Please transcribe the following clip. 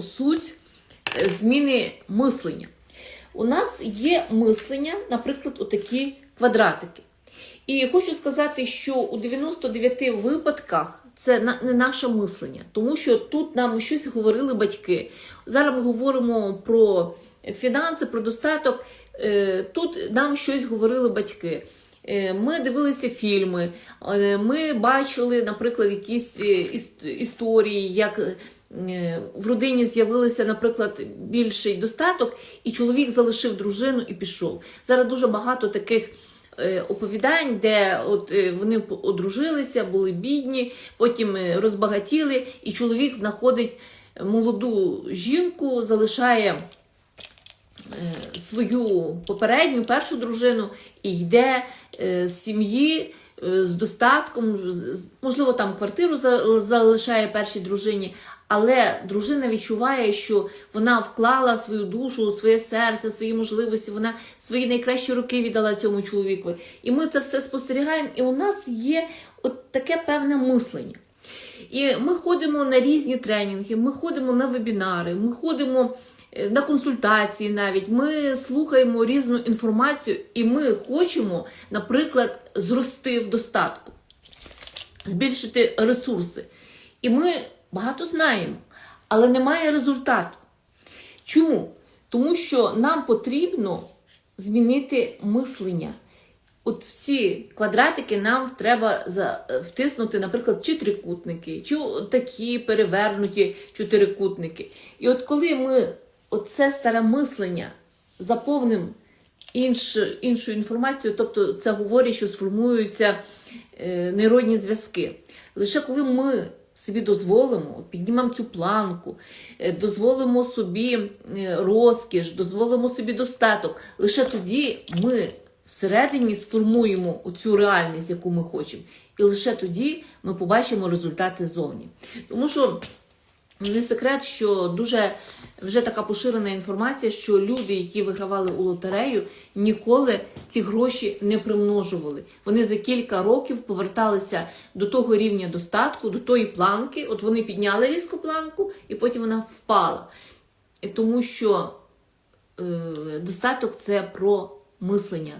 суть е, зміни мислення. У нас є мислення, наприклад, отакі квадратики. І хочу сказати, що у 99 випадках це не наше мислення, тому що тут нам щось говорили батьки. Зараз ми говоримо про фінанси, про достаток. Е, Тут нам щось говорили батьки. Е, Ми дивилися фільми, ми бачили, наприклад, якісь історії, як в родині з'явилися, наприклад, більший достаток, і чоловік залишив дружину і пішов. Зараз дуже багато таких е, оповідань, де от е, вони одружилися, були бідні, потім е, розбагатіли, і чоловік знаходить молоду жінку, залишає е, свою попередню першу дружину і йде е, з сім'ї е, з достатком, з- з- можливо, там квартиру залишає першій дружині, але дружина відчуває, що вона вклала свою душу, своє серце, свої можливості, вона свої найкращі роки віддала цьому чоловіку. І ми це все спостерігаємо, і у нас є от таке певне мислення. І ми ходимо на різні тренінги, ми ходимо на вебінари, ми ходимо е, на консультації навіть. Ми слухаємо різну інформацію, і ми хочемо, наприклад, зрости в достатку, збільшити ресурси. І ми багато знаємо, але немає результату. Чому? Тому що нам потрібно змінити мислення. От всі квадратики нам треба е, втиснути, наприклад, чи трикутники, чи такі перевернуті чотирикутники. І от коли ми оце старе мислення заповнимо інш, іншу інформацію, тобто це говорить, що сформуються е, нейронні зв'язки. Лише коли ми собі дозволимо, піднімемо цю планку, е, дозволимо собі е, розкіш, дозволимо собі достаток, лише тоді ми всередині сформуємо оцю реальність, яку ми хочемо. І лише тоді ми побачимо результати зовні. Тому що не секрет, що дуже вже така поширена інформація, що люди, які вигравали у лотерею, ніколи ці гроші не примножували. Вони за кілька років поверталися до того рівня достатку, до тої планки. От вони підняли різку планку, і потім вона впала. Тому що е, достаток це про мислення,